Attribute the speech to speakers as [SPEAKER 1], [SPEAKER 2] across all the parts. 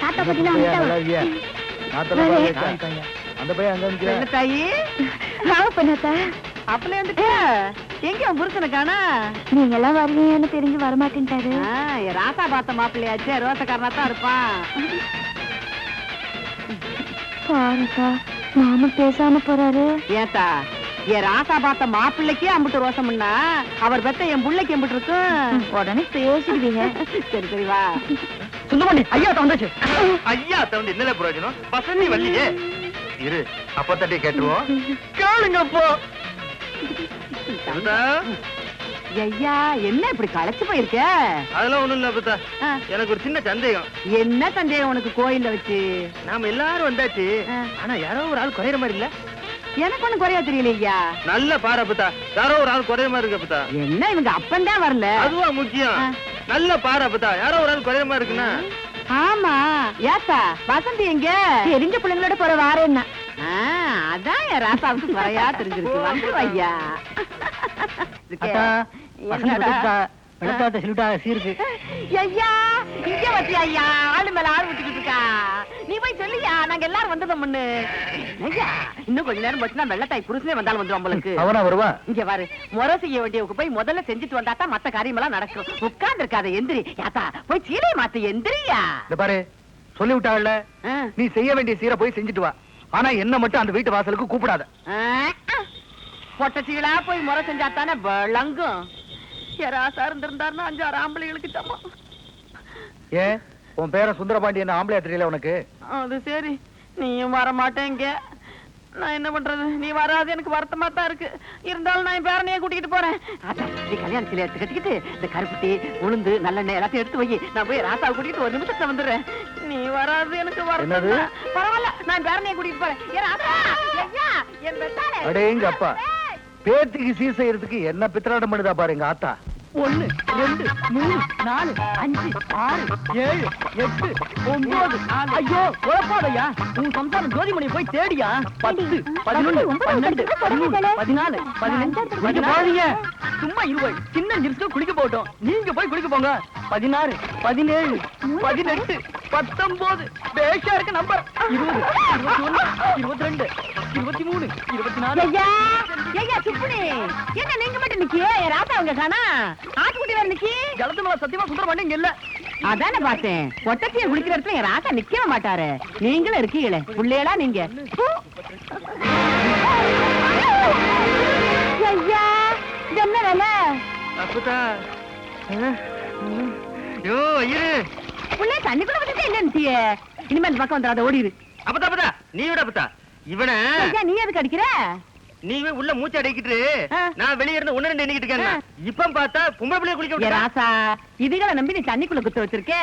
[SPEAKER 1] தாத்தா
[SPEAKER 2] வச்சா. அந்த பையன் அங்க நிக்கிறான்.
[SPEAKER 3] தாயி?
[SPEAKER 1] வாங்க பண்ணாத்தா.
[SPEAKER 3] அப்பல வந்துட்டு. எங்க உன் புருஷனை காணா?
[SPEAKER 1] நீங்க எல்லாம் வருவீங்கன்னு தெரிஞ்சு வரமாட்டேன்ட்டாரு.
[SPEAKER 3] ராசா பார்த்த மாப்பிள்ளையாச்சே ரோசக்காரனா தான் இருப்பான்.
[SPEAKER 1] பாருக்கா மாமா பேசாம போறாரு.
[SPEAKER 3] ஏத்தா என் ராசா பார்த்த மாப்பிள்ளைக்கே அம்பிட்டு ரோசம்னா அவர் பெத்த என் புள்ளைக்கு அம்பிட்டு இருக்கும்?
[SPEAKER 1] உடனே பேசிடுவீங்க.
[SPEAKER 3] சரி சரி வா.
[SPEAKER 4] சுந்தரமணி ஐயா தந்தாச்சு
[SPEAKER 2] ஐயா தவிர என்னல பிரயோஜனம் பசங்க வரலையே இரு அப்ப தட்டி கேட்டுருவோம்
[SPEAKER 4] கேளுங்க அப்போ
[SPEAKER 3] ஐயா என்ன இப்படி களைச்சு போயிருக்க?
[SPEAKER 2] அதெல்லாம் ஒண்ணும் இல்ல அப்பத்தா
[SPEAKER 3] ஆ,
[SPEAKER 2] எனக்கு ஒரு சின்ன சந்தேகம்.
[SPEAKER 3] என்ன சந்தேகம் உனக்கு கோயில்ல வச்சு?
[SPEAKER 2] நாம எல்லாரும் வந்தாச்சு. ஆனா யாரோ ஒரு ஆள் குறையிற மாதிரி இல்ல.
[SPEAKER 3] எனக்கு ஒண்ணு குறையா தெரியலையா
[SPEAKER 2] நல்ல பாரு அப்பத்தா யாரோ ஒரு ஆள் குறையிற மாதிரி இருக்கு அப்பத்தா
[SPEAKER 3] என்ன இவங்க அப்பன் தான் வரல?
[SPEAKER 2] அதுவா முக்கியம். நல்ல பாரு அப்பத்தா யாரோ ஒரு ஆள் குறையிற மாதிரி இருக்குன்னா?
[SPEAKER 3] ஆமா. ஏத்தா வசந்தி எங்க?
[SPEAKER 1] தெரிஞ்ச பிள்ளைங்களோட போற வாரேன்னா.
[SPEAKER 3] ஆ, அதான் என் ராசாவுக்கு குறையா தெரிஞ்சிருக்கு. வந்து ஐயா.
[SPEAKER 4] வெள்ளத்தாட்ட சொல்லிட்டா சீருக்கு.
[SPEAKER 3] ஐயா இங்க வச்சியா ஐயா? ஆளு மேல ஆள் விட்டுக்கிட்டு இருக்கா. நீ போய் சொல்லியா நாங்க எல்லாரும் வந்ததும் முன்னு. ஐயா இன்னும் கொஞ்ச நேரம் போச்சுன்னா வெள்ளத்தாய் புருஷனே வந்தாலும் வந்துடும் உங்களுக்கு
[SPEAKER 2] அவனா வருவான்
[SPEAKER 3] இங்க பாரு முறை செய்ய வேண்டியவங்க போய் முதல்ல செஞ்சுட்டு வந்தா தான் மத்த காரியமெல்லாம் நடக்கும். உட்கார்ந்து இருக்காத எந்திரி. யாத்தா போய் சீலையை மாத்து எந்திரியா?
[SPEAKER 2] இந்த பாரு சொல்லி விட்டாள்ல. நீ செய்ய வேண்டிய சீரை போய் செஞ்சுட்டு வா. ஆனா என்ன மட்டும் அந்த வீட்டு வாசலுக்கு கூப்பிடாத.
[SPEAKER 3] ஆ, ஆ. பொட்ட சீலா போய் முறை செஞ்சா தானே விளங்கும். இருந்திருந்தாருன்னா அஞ்சாறு ஆம்பளைகளுக்கு சமம்
[SPEAKER 2] ஏன் உன் பேர சுந்தரபாண்டி என்ன தெரியல உனக்கு?
[SPEAKER 3] அது சரி. நீயும் வர மாட்டேங்க நான் என்ன பண்றது? நீ வராது எனக்கு வருத்தமா தான் இருக்கு. இருந்தாலும் நான் என் பேரனையே கூட்டிட்டு போறேன். நீ கல்யாண சிலை எடுத்து கட்டிக்கிட்டு இந்த கருப்புட்டி உளுந்து நல்லெண்ணெய் எல்லாத்தையும் எடுத்து வை. நான் போய் ராசாவை கூட்டிட்டு ஒரு நிமிஷத்துல வந்துடுறேன். நீ வராது எனக்கு வருத்தம். பரவாயில்ல நான் பேரனையே கூட்டிட்டு போறேன். ஏ ராசா ஐயா என் பெத்தானே
[SPEAKER 2] அடேங்க அப்பா பேத்திக்கு சீர் செய்யறதுக்கு என்ன பித்தராட்டம் பண்ணுதா பாரு எங்க ஆத்தா.
[SPEAKER 4] ஒண்ணு ரெண்டு மூணு நாலு அஞ்சு ஆறு ஏழு எட்டு ஒன்பது ஐயோ குழப்பாதையா உன் சம்சாரம் ஜோதிமணி போய் தேடியா? பத்து பதினொன்னு பன்னெண்டு பதிமூணு பதினாலு பதினஞ்சு. சும்மா இருவாய் சின்ன நிறுத்தம் குளிக்க போட்டோம் நீங்க போய் குளிக்க போங்க. பதினாறு பதினேழு பதினெட்டு பத்தொன்பது பேஷா இருக்கு நம்பர். இருபது இருபத்தி ஒண்ணு இருபத்தி ரெண்டு இருபத்தி மூணு இருபத்தி நாலு
[SPEAKER 3] ஐயா ஐயா சுப்புனி. என்ன நீங்க மட்டும் நிக்கியே என் ராசா அவங்க காணா? ஆட்டுக்குட்டி வேற நிக்கி
[SPEAKER 4] ஜலத்து மேல சத்தியமா சுந்தரம் இங்க இல்ல.
[SPEAKER 3] அதானே பார்த்தேன். ஒட்டச்சிய குளிக்கிற இடத்துல என் ராசா நிக்கவே மாட்டாரு. நீங்களும் இருக்கீங்களே. புள்ளையலா நீங்க.
[SPEAKER 1] ஐயா என்ன வேலை?
[SPEAKER 2] அப்பதா யோ இரு
[SPEAKER 3] புள்ளைய தண்ணிக்குள்ள விட்டுட்டு என்ன நிக்கியே இனிமே இந்த பக்கம் வந்துடாத ஓடிடு
[SPEAKER 2] அப்பதா அப்பதா. நீ விட அப்பதா. இவன
[SPEAKER 3] நீ எதுக்கு அடிக்கிற?
[SPEAKER 2] நீ உள்ள மூச்சு அடைக்கிட்டு. நான் வெளிய இருந்து ஒண்ணு ரெண்டு எண்ணிக்கிட்டு இருக்கேன் இப்ப பார்த்தா பொம்பளை பிள்ளைய குளிக்க
[SPEAKER 3] ஏ
[SPEAKER 2] விட்டா
[SPEAKER 3] ராசா இதுகளை நம்பி நீ தண்ணிக்குள்ள குத்த வச்சிருக்க.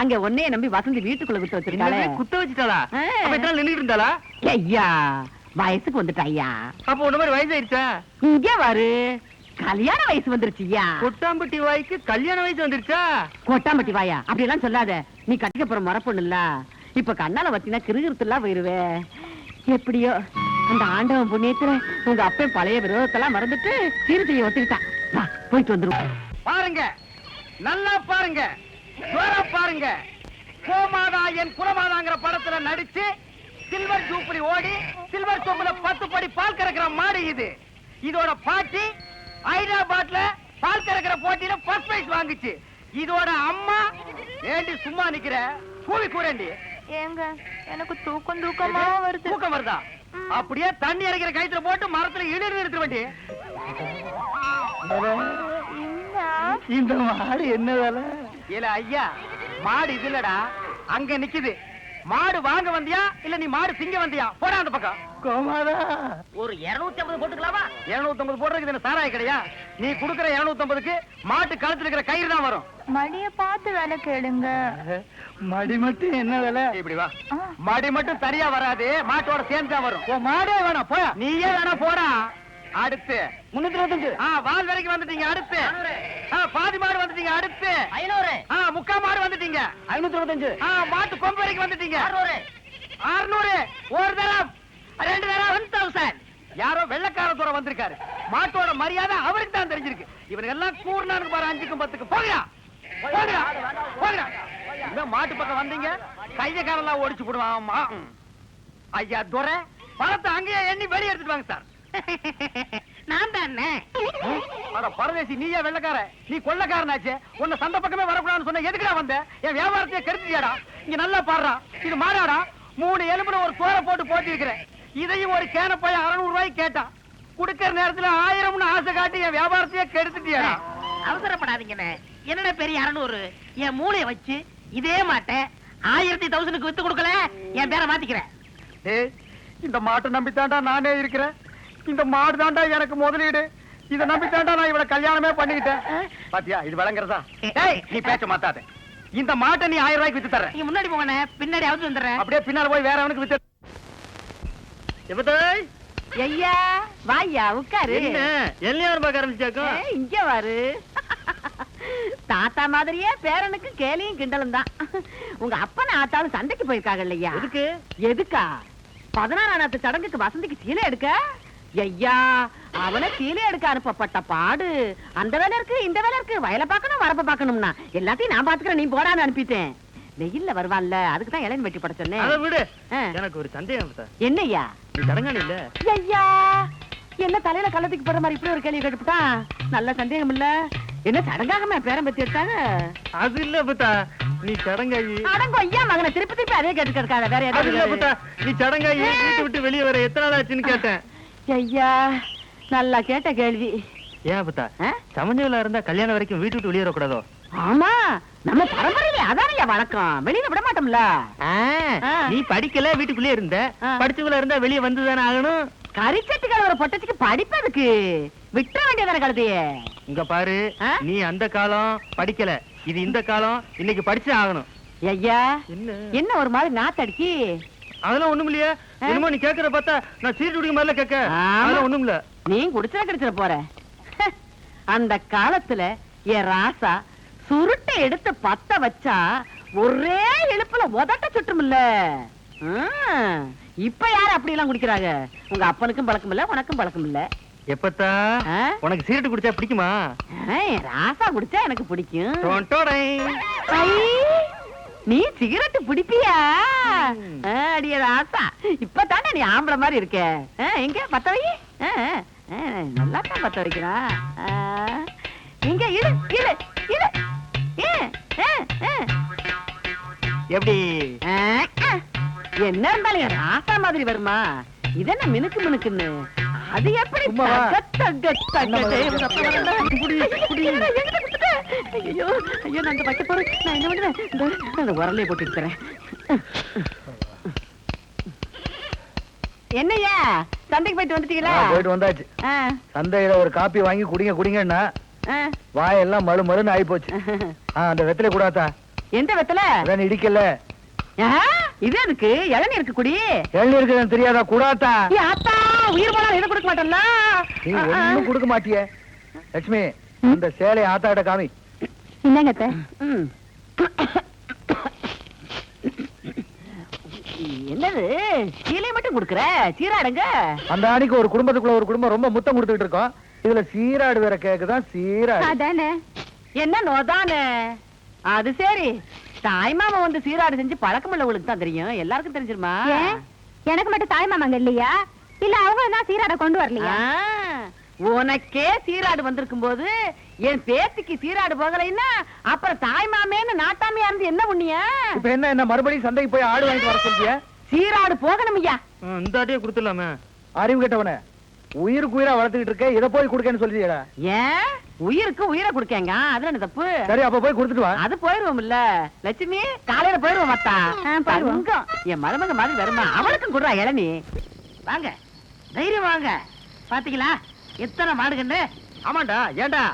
[SPEAKER 3] அங்க ஒன்னைய நம்பி வசந்தி வீட்டுக்குள்ள குத்த வச்சிருக்காளே.
[SPEAKER 2] குத்த வச்சுட்டாளா. அப்ப எத்தனை நின்னுட்டு இருந்தாளா?
[SPEAKER 3] ஐயா வயசுக்கு வந்துட்டா ஐயா
[SPEAKER 2] அப்ப உன்ன மாதிரி வயசாயிருச்சா
[SPEAKER 3] இங்க வரு. கல்யாண வயசு வந்துருச்சுயா?
[SPEAKER 2] கொட்டாம்பட்டி வாய்க்கு கல்யாண வயசு வந்துருச்சா?
[SPEAKER 3] கொட்டாம்பட்டி வாயா? அப்படி எல்லாம் சொல்லாத. நீ கட்டிக்க போற முறப்பொண்ணு இல்ல இப்ப கண்ணால வச்சினா கிருகிருத்துலாம் போயிருவே. எப்படியோ அந்த ஆண்டவன் புண்ணியத்துல உங்க அப்பன் பழைய விரோதத்தெல்லாம் மறந்துட்டு சீரத்தைய ஒத்துக்கிட்டான். வா போயிட்டு வந்துருவோம்.
[SPEAKER 4] பாருங்க. நல்லா பாருங்க. பாருங்க. கோமாதா என் குலமாதாங்கிற படத்துல நடிச்சு சில்வர் ஜூப்ளி ஓடி சில்வர் சொம்புல பத்து படி பால் கறக்கிற மாடு இது. இதோட பாட்டி ஹைதராபாத்ல பால் கறக்கிற போட்டியில ஃபர்ஸ்ட் பிரைஸ் வாங்குச்சு. இதோட அம்மா ஏண்டி சும்மா நிக்கிற? கூவி கூறண்டி.
[SPEAKER 1] ஏங்க எனக்கு தூக்கம் தூக்கமா வருது.
[SPEAKER 4] தூக்கம் வருதா? அப்படியே தண்ணி இறக்கிற கயித்துல போட்டு மரத்துல இழுத்து நிறுத்த வேண்டி.
[SPEAKER 2] இந்த. மாடு என்ன வேலை?
[SPEAKER 4] இல்ல ஐயா மாடு இது இல்லடா. அங்க நிக்குது. மாடு வாங்க வந்தியா? இல்ல நீ மாடு திங்க வந்தியா? போடா அந்த பக்கம்.
[SPEAKER 2] கோமாதா.
[SPEAKER 4] ஒரு 250 போட்டுக்கலாமா? 250 போடுறதுக்கு என்ன சாராய கிடையா? நீ குடுக்குற 250க்கு மாட்டு கழுத்துல இருக்கிற கயிறு தான் வரும்.
[SPEAKER 1] மடிய பார்த்து வேலை கேளுங்க.
[SPEAKER 2] மடி மட்டும் என்ன வேலை?
[SPEAKER 4] இப்படி வா. மடி மட்டும் சரியா வராது மாட்டோட சேர்ந்து தான் வரும். உன் மாடே வேணாம் போயா நீயே வேணா போடா. அடுத்து. முன்னூத்தி இருபத்தஞ்சு. ஆ வால் வரைக்கும் வந்துட்டீங்க அடுத்து. ஆ பாதி மாடு வந்துட்டீங்க அடுத்து. ஐநூறு. வந்துட்டீங்க ஐநூத்தி இருபத்தஞ்சு. ஆ மாட்டு கொம்பு வரைக்கும் வந்துட்டீங்க. அறுநூறு. அறுநூறு. ஒரு தரம். ரெண்டு தரம். ஒன் தௌசண்ட் யாரோ வெள்ளக்கார தூரம் வந்திருக்காரு. மாட்டோட மரியாதை அவருக்கு தான் தெரிஞ்சிருக்கு. இவனுக்கு எல்லாம் கூர்னானுக்கு பாரு அஞ்சுக்கும் பத்துக்கு போகிறா போகிறா போகிறா
[SPEAKER 3] இந்த மாட்டு பக்கம் வந்தீங்க? கைய காலெல்லாம் ஓடிச்சு போடுவான் ஐயா துரை பணத்தை அங்கேயே எண்ணி வெளியே எடுத்துட்டு வாங்க சார்.
[SPEAKER 4] நான் தானே?
[SPEAKER 3] அட பரதேசி நீயே வெள்ளக்கார. நீ கொள்ளக்காரனாச்சே. உன்னை சந்த பக்கமே வரக்கூடாதுன்னு சொன்ன எதுக்குடா வந்த? என் வியாபாரத்தையே கெடுத்துட்டியாடா. இங்க நல்லா பாடுறா. இது மாறாடா மூணு எலும்புல ஒரு சோற போட்டு போட்டி இருக்கிறேன் இதையும் ஒரு கேன போய் அறுநூறு ரூபாய்க்கு கேட்டான். குடுக்கற நேரத்துல ஆயிரம்னு ஆசை காட்டி என் வியாபாரத்தையே கெடுத்துட்டியாடா.
[SPEAKER 4] அவசரப்படாதீங்கண்ணே. என்னடா பெரிய அறநூறு? என் மூளைய வச்சு இதே மாட்டேன் ஆயிரத்தி தௌசண்ட்க்கு வித்து கொடுக்கல? என் பேரை மாத்திக்கிறேன்.
[SPEAKER 3] இந்த மாட்டை நம்பித்தாண்டா நானே இருக்கிறேன். இந்த மாடு தாண்டா எனக்கு முதலீடு. இத நம்பித்தாண்டா நான் இவள கல்யாணமே பண்ணிக்கிட்டேன். பாத்தியா இது விளங்குறதா? நீ பேச்ச மாத்தாத. இந்த மாட்டை நீ ஆயிரம் ரூபாய்க்கு வித்து தர்றேன்.
[SPEAKER 4] நீங்க முன்னாடி போங்கண்ணே பின்னாடி அவுத்து வந்துடுறேன்.
[SPEAKER 3] அப்படியே பின்னால போய் வேற அவனுக்கு வித்து.
[SPEAKER 2] எப்பதாய்
[SPEAKER 3] ஐயா வாயா உட்காரு.
[SPEAKER 2] என்ன? பார்க்க
[SPEAKER 3] இங்க வாரு. தாத்தா மாதிரியே பேரனுக்கு கேலியும் கிண்டலும் தான். உங்க அப்பன ஆத்தாலும் சண்டைக்கு போயிருக்காங்க இல்லையா?
[SPEAKER 2] எதுக்கு?
[SPEAKER 3] எதுக்கா? பதினாறாம் சடங்குக்கு வசந்திக்கு சீலை எடுக்க? ஐயா அவனை சீலை எடுக்க அனுப்பப்பட்ட பாடு. அந்த வேலை இருக்கு இந்த வேலை இருக்கு. வயலை பார்க்கணும் வரப்ப பார்க்கணும்னா. எல்லாத்தையும் நான் பாத்துக்கிறேன் நீ போடான்னு அனுப்பிட்டேன். வெயில்ல வருவான்ல அதுக்கு தான் வெட்டி பட சொன்னேன்.
[SPEAKER 2] விடு. எனக்கு ஒரு சந்தேகம்
[SPEAKER 3] என்னய்யா?
[SPEAKER 2] நீ தடங்காளி இல்ல.
[SPEAKER 3] ஐயா என்ன தலையில கள்ளத்துக்கு போற மாதிரி இப்படி ஒரு கேள்வி கேட்டுட்டான் நல்ல சந்தேகம் இல்ல. என்ன சடங்காகமா பேரம் பத்தி எடுத்தாங்க?
[SPEAKER 2] அது இல்ல பத்தா. நீ சடங்காயி
[SPEAKER 3] அடங்கோ ஐயா மகனை திருப்பி திருப்பி அதே கேட்டு கிடக்காத வேற ஏதாவது
[SPEAKER 2] நீ சடங்காயி வீட்டு விட்டு வெளியே வர எத்தனை நாள் ஆச்சுன்னு கேட்டேன்.
[SPEAKER 3] ஐயா நல்லா கேட்ட கேள்வி.
[SPEAKER 2] ஏன் பத்தா
[SPEAKER 3] ஆ?
[SPEAKER 2] சமஞ்சல இருந்தா கல்யாணம் வரைக்கும் வீட்டு விட்டு வெளியே வரக்கூடாதோ?
[SPEAKER 3] ஆமா நம்ம பரம்பரையில அதானயா வழக்கம். வெளியில விட மாட்டோம்ல.
[SPEAKER 2] நீ படிக்கல வீட்டுக்குள்ளே இருந்த.
[SPEAKER 3] ஆ.
[SPEAKER 2] படிச்சவங்கள இருந்தா வெளியே வந்துதானே ஆகணும்?
[SPEAKER 3] கரிச்சட்டுக்கார ஒரு பொட்டச்சுக்கு படிப்பதுக்கு விட்ட வேண்டியதான கழுதையே.
[SPEAKER 2] இங்க பாரு? நீ அந்த காலம் படிக்கல. இது இந்த காலம் இன்னைக்கு படிச்சே ஆகணும்.
[SPEAKER 3] ஐயா
[SPEAKER 2] என்ன?
[SPEAKER 3] ஒரு மாதிரி நாத்தடிக்கி?
[SPEAKER 2] அதெல்லாம் ஒண்ணும் இல்லையா? என்னமோ நீ கேக்குற பார்த்தா நான் சீட்டு குடிக்க மாதிரில கேட்க. அதெல்லாம் ஒண்ணும் இல்ல
[SPEAKER 3] நீ குடிச்சா கிடைச்சிட போற. அந்த காலத்துல என் ராசா சுருட்டை எடுத்து பத்த வச்சா ஒரே இழுப்புல உதட்ட சுட்டுமில்ல ம், இப்ப யாரு அப்படி எல்லாம் குடிக்கிறாங்க? உங்க அப்பனுக்கும் பழக்கம் இல்ல உனக்கும் பழக்கம் இல்ல
[SPEAKER 2] எப்பத்தா? உனக்கு சீரட்டு குடிச்சா பிடிக்குமா?
[SPEAKER 3] ராசா குடிச்சா எனக்கு பிடிக்கும். நீ சிகரெட் பிடிப்பியா? அடியே ராசா இப்பதானே நீ ஆம்பளை மாதிரி இருக்க. எங்க? பத்த வை நல்லா தான் பத்த வைக்கிறா இங்க ஏ, ஆ, ஆ.
[SPEAKER 2] எப்படி.
[SPEAKER 3] என்ன இருந்தாலும் ராசா மாதிரி வருமா? இதென்ன மினுக்கு மினுக்குன்னு. அது எப்படி தக, ஐயோ. ஐயோ நான் வைக்க போறேன் நான் என்ன பண்ணுவேன் இந்த அந்த உரலையை போட்டு தரேன் என்னய்யா சந்தைக்கு போயிட்டு வந்துட்டீங்களா
[SPEAKER 5] போயிட்டு வந்தாச்சு சந்தையில ஒரு காப்பி வாங்கி குடிங்க குடிங்கன்னா. வாயெல்லாம் மழு மழுன்னு ஆயி போச்சு அந்த வெத்தலை கூடாதா
[SPEAKER 3] எந்த வெத்தல
[SPEAKER 5] அதான் இடிக்கல
[SPEAKER 3] இது எதுக்கு இளநீ இருக்கு குடி
[SPEAKER 5] எள்ளி இருக்குதுன்னு தெரியாதா கூடாத்தா
[SPEAKER 3] ஏ, ஆத்தா உயிர் போனா இதை கொடுக்க மாட்டேன்ல
[SPEAKER 5] நீ ஒண்ணும் கொடுக்க மாட்டியே லட்சுமி இந்த சேலை ஆத்தாட்ட காமி
[SPEAKER 1] என்னங்க
[SPEAKER 3] ம். என்னது? சீலை மட்டும் கொடுக்குற? சீராடுங்க.
[SPEAKER 5] அந்த அன்னைக்கு ஒரு குடும்பத்துக்குள்ள ஒரு குடும்பம் ரொம்ப முத்தம் கொடுத்துட்டு இருக்கோம். இதுல சீராடு வேற கேக்குதான் சீராடு.
[SPEAKER 1] அதானே?
[SPEAKER 3] என்ன நோதானே? அது சரி. தாய் மாமா வந்து சீராடு செஞ்சு பழக்கம் உள்ளவங்களுக்கு தான் தெரியும். எல்லாருக்கும் தெரிஞ்சிருமா?
[SPEAKER 1] எனக்கு மட்டும் தாய் மாமாங்க இல்லையா? இல்ல அவங்க தான் சீராட கொண்டு வரலையா?
[SPEAKER 3] உனக்கே சீராடு வந்திருக்கும் போது என் பேத்திக்கு சீராடு போகலைன்னா அப்புறம் தாய் மாமேன்னு நாட்டாமையா இருந்து என்ன புண்ணிய
[SPEAKER 5] இப்ப என்ன என்ன மறுபடியும் சந்தைக்கு போய் ஆடு வாங்கிட்டு வர சொல்றிய?
[SPEAKER 3] சீராடு போகணும் ஐயா
[SPEAKER 2] இந்த ஆட்டையே கொடுத்துடலாமே.
[SPEAKER 5] அறிவு கெட்டவன உயிருக்கு உயிரா வளர்த்துக்கிட்டு இருக்க இதை போய் கொடுக்கன்னு சொல்றியடா
[SPEAKER 3] ஏன்? உயிருக்கு உயிரை கொடுக்கேங்க. அதுல என்ன தப்பு?
[SPEAKER 5] சரி அப்ப போய் கொடுத்துட்டு வா.
[SPEAKER 3] அது போயிருவோம் இல்ல லட்சுமி காலையில போயிருவோம் மத்தா
[SPEAKER 1] போயிருவோம்.
[SPEAKER 3] என் மருமக மாதிரி வருமா? அவளுக்கும் கொடுறா இளநீ.
[SPEAKER 4] வாங்க. தைரியம் வாங்க. பாத்தீங்களா? எத்தனை மாடுகண்டு
[SPEAKER 3] ஆமாண்டா ஏண்டா?